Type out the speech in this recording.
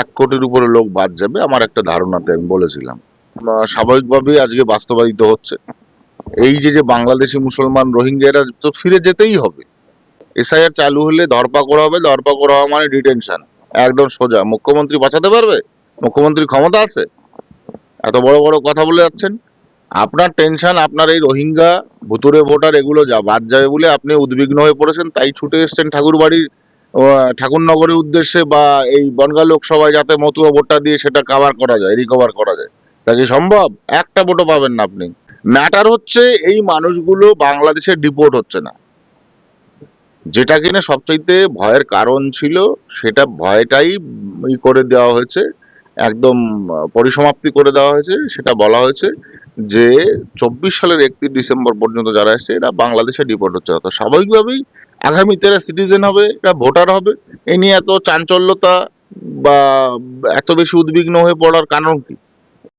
এক কোটির উপরে লোক বাদ যাবে, আমার একটা ধারণাতে আমি বলেছিলাম। স্বাভাবিকভাবেই আজকে বাস্তবায়িত হচ্ছে। এই যে যে বাংলাদেশি মুসলমান রোহিঙ্গারা তো ফিরে যেতেই হবে। এসআইআর চালু হলে ধরপাকড় হবে ধরপাকড় হওয়া মানে ডিটেনশন একদম সোজা। মুখ্যমন্ত্রী বাঁচাতে পারবে? মুখ্যমন্ত্রী ক্ষমতা আছে? এত বড় বড় কথা বলে যাচ্ছেন? আপনার টেনশন আপনার এই রোহিঙ্গা ভুতুরে ভোটার এগুলো যা বাদ যাবে বলে আপনি উদ্বিগ্ন হয়ে পড়েছেন, তাই ছুটে এসেছেন ঠাকুর বাড়ির ঠাকুরনগরের উদ্দেশ্যে বা এই বনগা লোকসভায় যাতে মতুয়া ভোটটা দিয়ে সেটা কাভার করা যায় রিকভার করা যায়। তা কি সম্ভব? একটা ভোটও পাবেন না আপনি। ম্যাটার হচ্ছে এই মানুষগুলো বাংলাদেশে ডিপোর্ট হচ্ছে না। যেটা কিনা সবচাইতে ভয়ের কারণ ছিল, সেটা ভয়টাই ই করে দেওয়া হয়েছে, একদম পরিসমাপ্তি করে দেওয়া হয়েছে, সেটা বলা হয়েছে যে চব্বিশ সালের একত্রিশ ডিসেম্বর পর্যন্ত যারা এসছে, এরা বাংলাদেশে ডিপোর্ট হচ্ছে। অর্থাৎ স্বাভাবিকভাবেই আগামীতে এরা সিটিজেন হবে, এরা ভোটার হবে। এ নিয়ে এত চাঞ্চল্যতা বা এত বেশি উদ্বিগ্ন হয়ে পড়ার কারণ কি?